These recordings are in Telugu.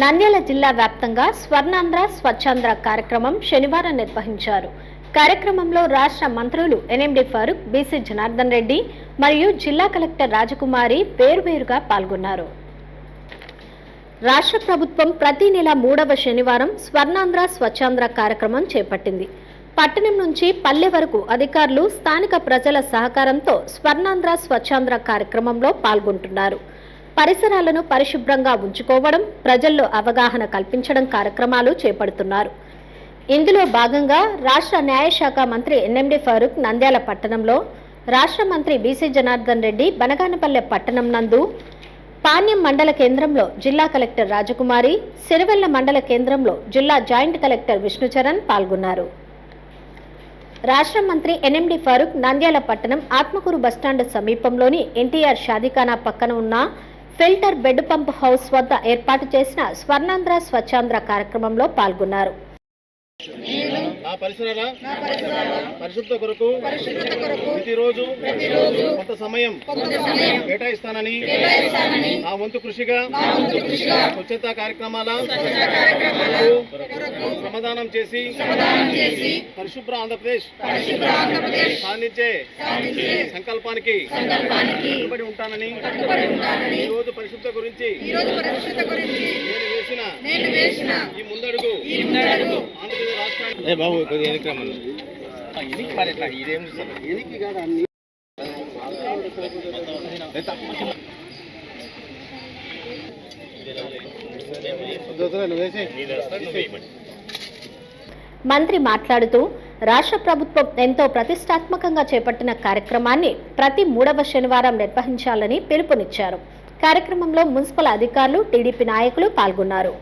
నంద్యాల జిల్లా వ్యాప్తంగా స్వర్ణాంధ్ర స్వచ్ఛాంధ్ర కార్యక్రమం శనివారం నిర్వహించారు. కార్యక్రమంలో రాష్ట్ర మంత్రులు ఎన్ఎండి ఫారూక్ బీసీ జనార్దన్ రెడ్డి మరియు జిల్లా కలెక్టర్ రాజకుమారి వేర్వేరుగా పాల్గొన్నారు. రాష్ట్ర ప్రభుత్వం ప్రతి నెల మూడవ శనివారం స్వర్ణాంధ్ర స్వచ్ఛాంధ్ర కార్యక్రమం చేపట్టింది. పట్టణం నుంచి పల్లె వరకు అధికారులు స్థానిక ప్రజల సహకారంతో స్వర్ణాంధ్ర స్వచ్ఛాంధ్ర కార్యక్రమంలో పాల్గొంటున్నారు. పరిసరాలను పరిశుభ్రంగా ఉంచుకోవడం ప్రజల్లో అవగాహన కల్పించడం కార్యక్రమాలు చేపడుతున్నారు. ఇందులో భాగంగా రాష్ట్ర న్యాయశాఖ మంత్రి ఎన్ఎండి ఫారూక్ నంద్యాల పట్టణంలో రాష్ట్ర మంత్రి బీసీ జనార్దన్ రెడ్డి బనగానపల్లె పట్టణం నందు పాణ్యం మండల కేంద్రంలో జిల్లా కలెక్టర్ రాజకుమారి సిరివెల్ల మండల కేంద్రంలో జిల్లా జాయింట్ కలెక్టర్ విష్ణుచరణ్ పాల్గొన్నారు. రాష్ట్ర మంత్రి ఎన్ఎండి ఫారూక్ నంద్యాల పట్టణం ఆత్మకూరు బస్టాండ్ సమీపంలోని ఎన్టీఆర్ షాదీఖానా పక్కన ఉన్న ఫిల్టర్ బెడ్ పంప్ హౌస్ వద్ద ఏర్పాటు చేసిన స్వర్ణాంధ్ర స్వచ్ఛాంధ్ర కార్యక్రమంలో పాల్గొన్నారు. పరిసరాల పరిశుభ్రత కొరకు ప్రతిరోజు కొంత సమయం కేటాయిస్తానని నా వంతు కృషిగా స్వచ్ఛతా కార్యక్రమాల సమాధానం చేసి పరిశుభ్ర ఆంధ్రప్రదేశ్ సాధించే సంకల్పానికి కట్టుబడి ఉంటానని ఈ రోజు పరిశుభ్రత గురించి నేను వేసిన ఈ ముందడుగు ఆంధ్రప్రదేశ్ రాష్ట్రానికి బాబు కొద్దిగా ఎనికి రమ్మను? ఎనికి మరి ఎట్లా ఇదేం ఎనికి కాదు అన్ని మంత్రి మాట్లాడుతూ రాష్ట్ర ప్రభుత్వం ఎంతో ప్రతిష్టాత్మకంగా చేపట్టిన కార్యక్రమాన్ని ప్రతి మూడవ శనివారం నిర్వహించాలని పిలుపునిచ్చారు. కార్యక్రమంలో మున్సిపల్ అధికారులు టీడీపీ నాయకులు పాల్గొన్నారు.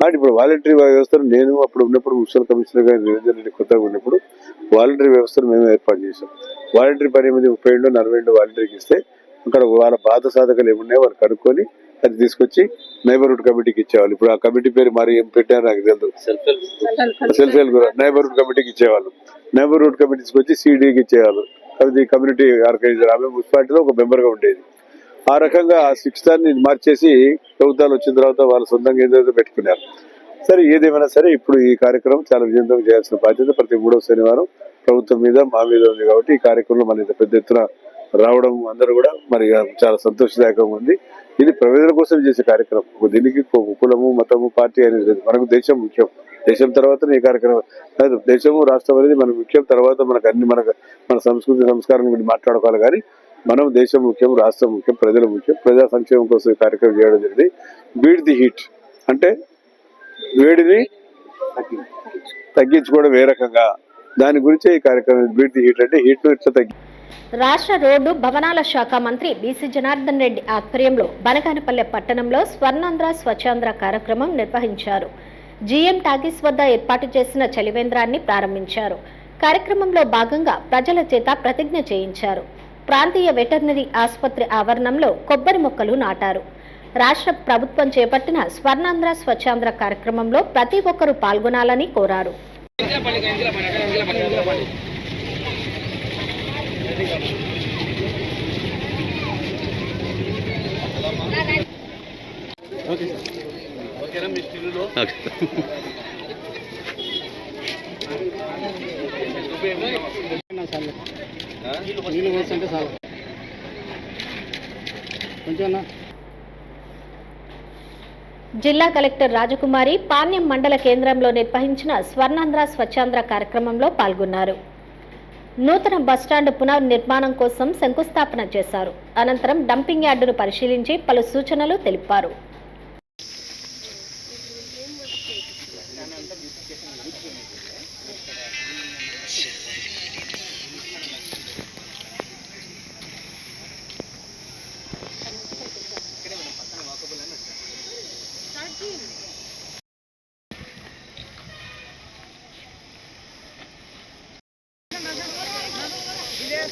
బట్ ఇప్పుడు వాలంటరీ వ్యవస్థను నేను అప్పుడు ఉన్నప్పుడు మున్సిపల్ కమిషనర్ గారు నిరంజన్ రెడ్డి కొత్తగా ఉన్నప్పుడు వాలంటరీ వ్యవస్థను మేము ఏర్పాటు చేసాం వాలంటరీ పని ముప్పై ఏళ్ళు నలభై ఏళ్ళు వాలంటరీకి ఇస్తే అక్కడ వాళ్ళ బాధ సాధకాలు ఏమున్నాయో వాళ్ళు కనుక్కొని అది తీసుకొచ్చి నైబర్హుడ్ కమిటీకి ఇచ్చేవాళ్ళు. ఇప్పుడు ఆ కమిటీ పేరు మరి ఏం పెట్టారు నాకు తెలియదు సెల్ఫ్ హెల్ప్ నైబర్హుడ్ కమిటీకి ఇచ్చేవాళ్ళు. నైబర్హుడ్ కమిటీ తీసుకొచ్చి సిడీకి ఇచ్చేవాళ్ళు. అది కమ్యూనిటీ ఆర్గనైజర్. ఆమె మున్సిపాలిటీలో ఒక మెంబర్గా ఉండేది. ఆ రకంగా సిక్స్ని మార్చేసి ప్రభుత్వాలు వచ్చిన తర్వాత వాళ్ళు సొంతంగా ఏదైతే పెట్టుకున్నారు. సరే ఏదేమైనా సరే ఇప్పుడు ఈ కార్యక్రమం చాలా విజయవంతంగా చేయాల్సిన బాధ్యత ప్రతి మూడవ శనివారం ప్రభుత్వం మీద మా మీద ఉంది కాబట్టి ఈ కార్యక్రమంలో మన ఇంత పెద్ద ఎత్తున రావడం అందరూ కూడా మరి చాలా సంతోషదాయకంగా ఉంది. ఇది ప్రవేదన కోసం చేసే కార్యక్రమం. దీనికి కులము మతము పార్టీ అనేది లేదు. మనకు దేశం ముఖ్యం. దేశం తర్వాత ఈ కార్యక్రమం. దేశము రాష్ట్రం అనేది మనకు ముఖ్యం. తర్వాత మనకు అన్ని మనకు మన సంస్కృతి సంస్కారం గురించి మాట్లాడుకోవాలి కానీ మనం దేశం ముఖ్యం రాష్ట్రం ముఖ్యం ప్రజల ముఖ్యం. ప్రజా సంక్షేమం కోసం కార్యక్రమం చేయడం జరిగింది. బీట్ ది హీట్ అంటే వేడిని తగ్గించుకోవడం ఏ రకంగా? దాని గురించే ఈ కార్యక్రమం బీట్ ది హీట్ అంటే హీట్ను ఇట్లా తగ్గి రాష్ట్ర రోడ్డు భవనాల శాఖ మంత్రి బీసీ జనార్దన్ రెడ్డి ఆధ్వర్యంలో బనగానపల్లె పట్టణంలో స్వర్ణాంధ్ర స్వచ్ఛాంధ్ర కార్యక్రమం నిర్వహించారు. జీఎం టాకీస్ వద్ద ఏర్పాటు చేసిన చలివేంద్రాన్ని ప్రారంభించారు. కార్యక్రమంలో భాగంగా ప్రజల చేత ప్రతిజ్ఞ చేయించారు. ప్రాంతీయ వెటర్నరీ ఆసుపత్రి ఆవరణంలో కొబ్బరి మొక్కలు నాటారు. రాష్ట్ర ప్రభుత్వం చేపట్టిన స్వర్ణాంధ్ర స్వచ్ఛాంధ్ర కార్యక్రమంలో ప్రతి ఒక్కరూ పాల్గొనాలని కోరారు. నీళ్ళు పోస్తుంటే చాలు కొంచెం జిల్లా కలెక్టర్ రాజకుమారి పాణ్యం మండల కేంద్రంలో నిర్వహించిన స్వర్ణాంధ్ర స్వచ్ఛాంధ్ర కార్యక్రమంలో పాల్గొన్నారు. నూతన బస్టాండ్ పునర్నిర్మాణం కోసం శంకుస్థాపన చేశారు. అనంతరం డంపింగ్ యార్డును పరిశీలించి పలు సూచనలు తెలిపారు.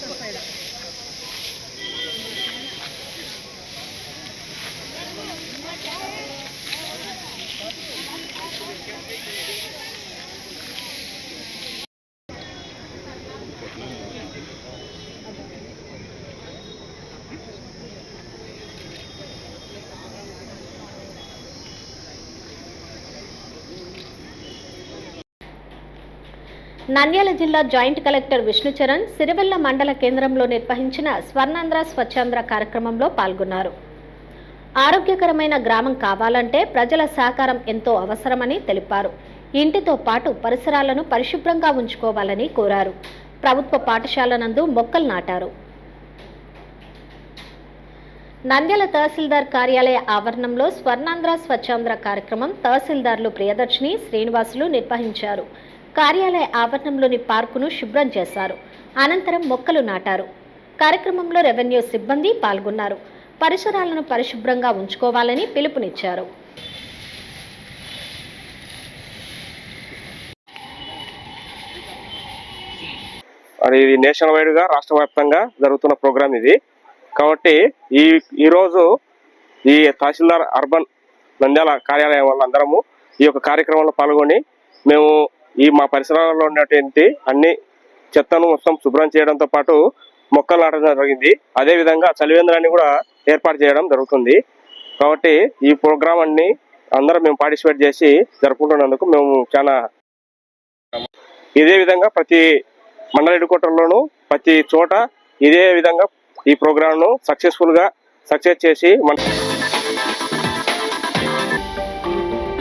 这么快的。నంద్యాల జిల్లా జాయింట్ కలెక్టర్ విష్ణుచరణ్ సిరివెల్ల మండల కేంద్రంలో నిర్వహించిన స్వర్ణాంధ్ర స్వచ్ఛాంధ్ర కార్యక్రమంలో పాల్గొన్నారు. ఆరోగ్యకరమైన గ్రామం కావాలంటే ప్రజల సహకారం ఎంతో అవసరమని తెలిపారు. ఇంటితో పాటు పరిసరాలను పరిశుభ్రంగా ఉంచుకోవాలని కోరారు. ప్రభుత్వ పాఠశాల నందు మొక్కలు నాటారు. నంద్యాల తహసీల్దార్ కార్యాలయ ఆవరణంలో స్వర్ణాంధ్ర స్వచ్ఛాంధ్ర కార్యక్రమం తహసీల్దార్లు ప్రియదర్శిని శ్రీనివాసులు నిర్వహించారు. కార్యాలయ ఆవరణంలోని పార్కును శుభ్రం చేశారు. అనంతరం మొక్కలు నాటారు. కార్యక్రమంలో రెవెన్యూ సిబ్బంది పాల్గొన్నారు. పరిసరాలను పరిశుభ్రంగా ఉంచుకోవాలని పిలుపునిచ్చారు. మరి ఇది నేషనల్ వైడ్గా రాష్ట్ర వ్యాప్తంగా జరుగుతున్న ప్రోగ్రామ్ ఇది. కాబట్టి ఈ ఈరోజు ఈ తహసీల్దార్ అర్బన్ నంద్యాల కార్యాలయం వల్ల అందరము ఈ యొక్క కార్యక్రమంలో పాల్గొని మేము ఈ మా పరిసరాలలో ఉన్నటువంటి అన్ని చెత్తను మొత్తం శుభ్రం చేయడంతో పాటు మొక్కలు నాటడం జరిగింది. అదే విధంగా చలివేంద్రాన్ని కూడా ఏర్పాటు చేయడం జరుగుతుంది. కాబట్టి ఈ ప్రోగ్రామ్ అన్ని అందరం మేము పార్టిసిపేట్ చేసి జరుపుకుంటున్నందుకు మేము చాలా ఇదే విధంగా ప్రతి మండల హెడ్ ప్రతి చోట ఇదే విధంగా ఈ ప్రోగ్రామ్ను సక్సెస్ఫుల్గా సక్సెస్ చేసి మన